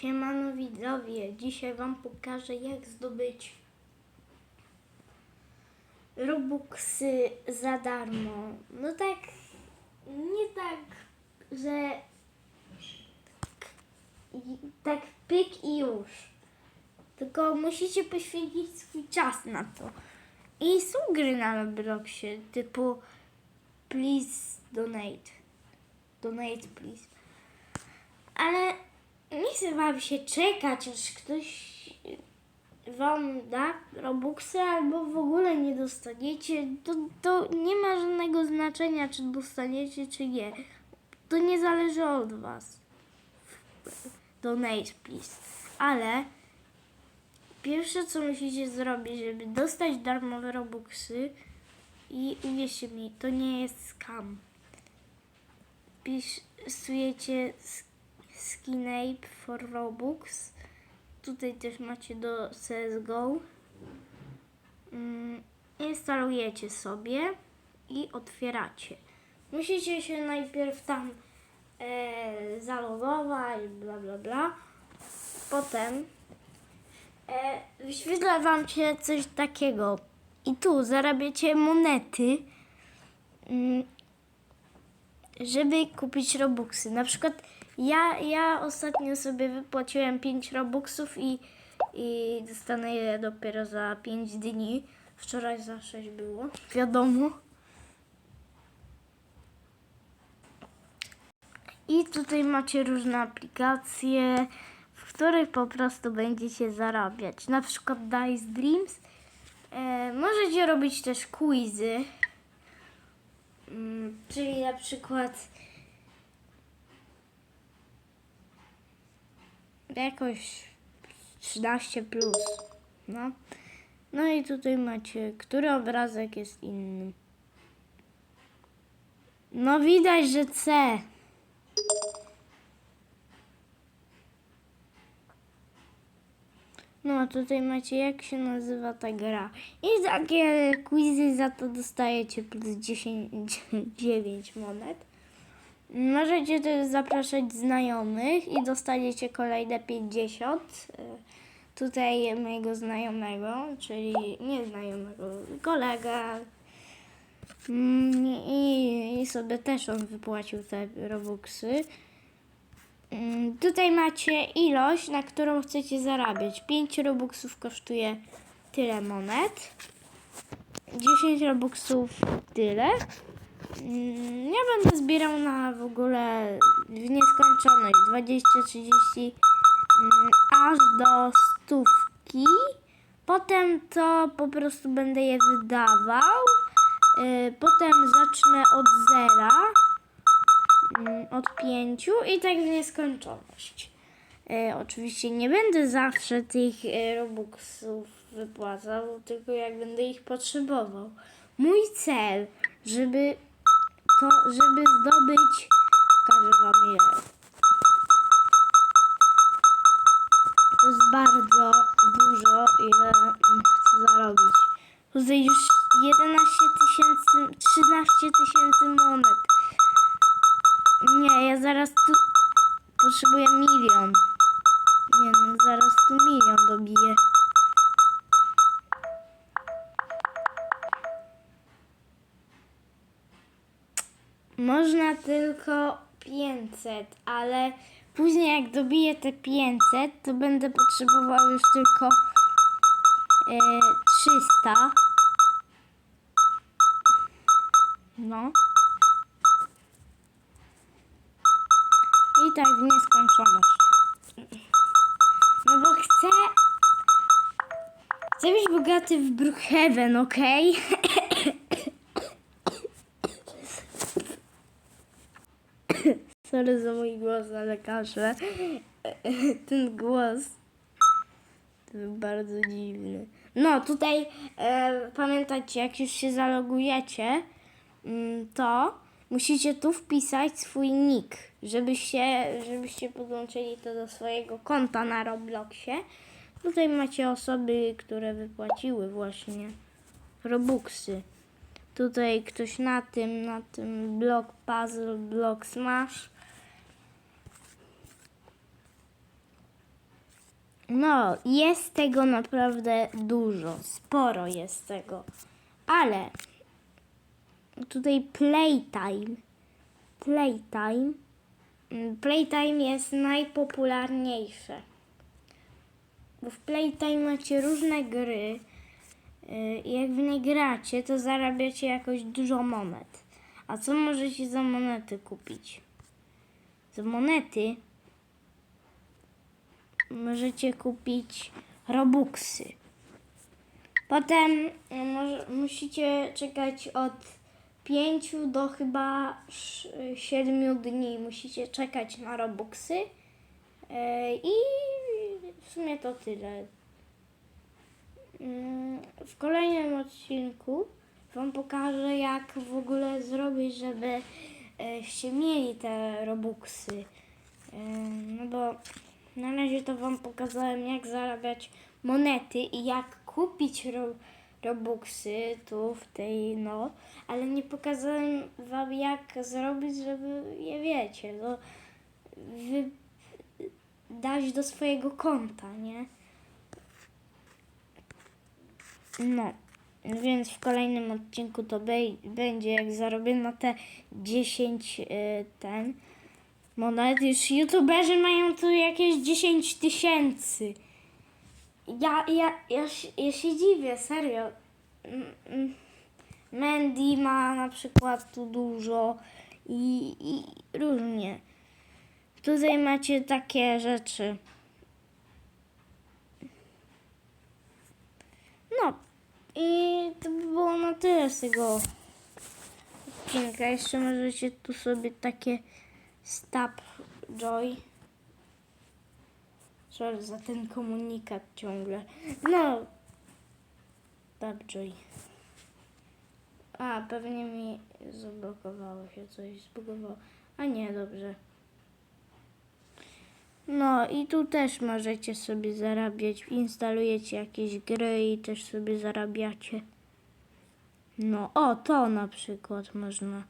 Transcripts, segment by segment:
Siemano widzowie, dzisiaj wam pokażę jak zdobyć Robuxy za darmo. No tak, nie tak, że tak pyk i już. Tylko musicie poświęcić swój czas na to. I są gry na Robloxie typu please donate. Donate please. Ale nie chce wam się czekać, aż ktoś wam da Robuxy albo w ogóle nie dostaniecie. To, to nie ma żadnego znaczenia, czy dostaniecie, czy nie. To nie zależy od was. Donate, please. Ale pierwsze, co musicie zrobić, żeby dostać darmowe Robuxy i uwierzcie mi, to nie jest scam. Wpisujecie sk- Skinape for Robux. Tutaj też macie do CSGO. Mm, Instalujecie sobie i otwieracie. Musicie się najpierw tam e, zalogować, bla bla bla. Potem e, wyświetla wam się coś takiego. I tu zarabiacie monety. Mm, żeby kupić Robuxy. Na przykład ja, ja ostatnio sobie wypłaciłem 5 Robuxów i, i dostanę je dopiero za 5 dni. Wczoraj za 6 było, wiadomo. I tutaj macie różne aplikacje, w których po prostu będziecie zarabiać. Na przykład Dice Dreams. E, możecie robić też quizy. Mm, czyli na przykład jakoś 13 plus. No. No i tutaj macie, który obrazek jest inny. No widać, że C. No a tutaj macie jak się nazywa ta gra. I takie quizy za to dostajecie plus 10, 9 monet. Możecie też zapraszać znajomych i dostaniecie kolejne 50. E, Tutaj mojego znajomego, czyli nie znajomego, kolega. Mm, I, I sobie też on wypłacił te robuxy. Mm, Tutaj macie ilość, na którą chcecie zarabiać. 5 robuxów kosztuje tyle monet. 10 robuxów tyle. Mm, Ja będę zbierał na w ogóle w nieskończoność 20, 30 mm, aż do stówki. Potem to po prostu będę je wydawał. Y, Potem zacznę od zera, mm, od pięciu i tak w nieskończoność. Y, Oczywiście nie będę zawsze tych y, robuxów wypłacał, tylko jak będę ich potrzebował. Mój cel, żeby to, żeby zdobyć, pokażę wam ile. To jest bardzo dużo, ile chcę zarobić. Tutaj już 11 tysięcy, 13 tysięcy monet. Nie, ja zaraz tu potrzebuję milion. Nie no, zaraz tu milion dobiję. Można tylko 500, ale później jak dobiję te 500, to będę potrzebował już tylko e, 300. No. I tak w nieskończoność. No bo chcę... Chcę być bogaty w Brookhaven, okej? Sorry za mój głos, ale kaszę. Ten głos był bardzo dziwny. No, tutaj e, pamiętajcie, jak już się zalogujecie, mm, to musicie tu wpisać swój nick, żebyście, żebyście podłączyli to do swojego konta na Robloxie. Tutaj macie osoby, które wypłaciły właśnie Robuxy. Tutaj ktoś na tym, na tym Block Puzzle, Block Smash. No, jest tego naprawdę dużo, sporo jest tego. Ale tutaj playtime. Playtime. mm, Playtime jest najpopularniejsze. Bo w Playtime macie różne gry. i Jak w nie gracie, to zarabiacie jakoś dużo monet. A co możecie za monety kupić? Za monety możecie kupić Robuxy. Potem może, musicie czekać od 5 do chyba 7 dni. Musicie czekać na Robuxy. Y, I w sumie to tyle. Mm, W kolejnym odcinku Wam pokażę, jak w ogóle zrobić, żeby e, się mieli te Robuxy. E, No bo na razie to Wam pokazałem, jak zarabiać monety i jak kupić ro, Robuxy tu w tej, no, ale nie pokazałem Wam, jak zrobić, żeby je wiecie, no, wy, dać do swojego konta, nie? No, więc w kolejnym odcinku to będzie jak zarobię na te 10 y, ten monet. Już youtuberzy mają tu jakieś 10 tysięcy. Ja, ja, ja, ja się dziwię, serio. Mm, mm. Mandy ma na przykład tu dużo i, i różnie. Tutaj macie takie rzeczy. No i to by było na tyle z tego odcinka. Jeszcze możecie tu sobie takie stab joy. Sorry za ten komunikat ciągle. No. Stab joy. A, pewnie mi zablokowało się coś, zbugowało. A nie, dobrze. No i tu też możecie sobie zarabiać. Instalujecie jakieś gry i też sobie zarabiacie. No, o, to na przykład można.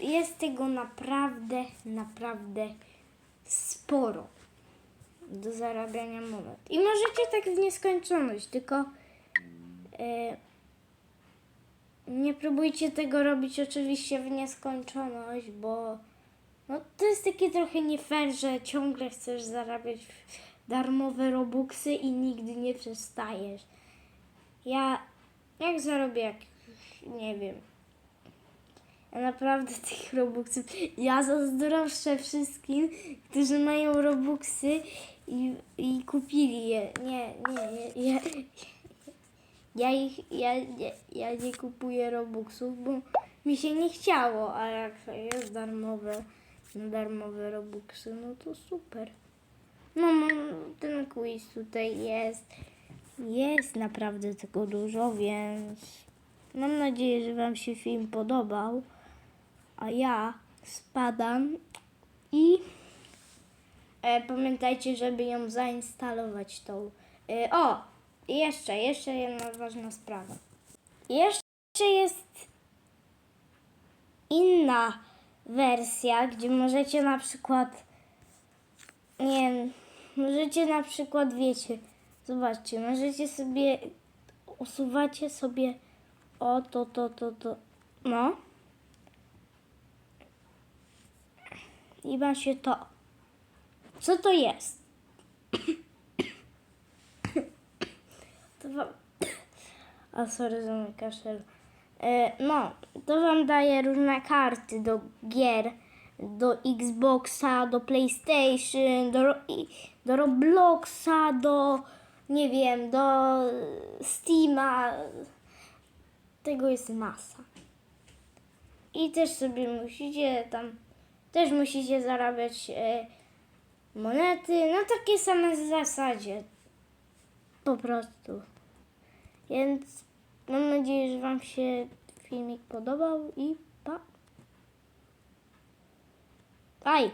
Jest tego naprawdę, naprawdę sporo do zarabiania monet. I możecie tak w nieskończoność, tylko e, nie próbujcie tego robić oczywiście w nieskończoność, bo no, to jest takie trochę nie fair, że ciągle chcesz zarabiać darmowe robuxy i nigdy nie przestajesz. Ja jak zarobię, jak nie wiem. Naprawdę tych robuxów. Ja zazdroszczę wszystkim, którzy mają robuxy i, i kupili je. Nie, nie, nie. Ja, ja ich ja, ja, ja nie kupuję robuxów, bo mi się nie chciało, a jak jest darmowe, darmowe robuxy, no to super. No, mam ten quiz tutaj jest. Jest naprawdę tego dużo, więc mam nadzieję, że Wam się film podobał. A ja spadam i e, pamiętajcie, żeby ją zainstalować tą. E, o! Jeszcze, jeszcze jedna ważna sprawa. Jeszcze jest inna wersja, gdzie możecie na przykład nie wiem, możecie na przykład, wiecie, zobaczcie, możecie sobie, usuwacie sobie o to, to, to, to, no. I ma się to. Co to jest? To wam... A sorry za mój kaszel. E, no, to wam daje różne karty do gier, do Xboxa, do PlayStation, do, do Robloxa, do nie wiem, do Steama. Tego jest masa. I też sobie musicie tam, też musicie zarabiać e, monety na takiej samej zasadzie. Po prostu. Więc mam nadzieję, że Wam się filmik podobał i pa. Aj!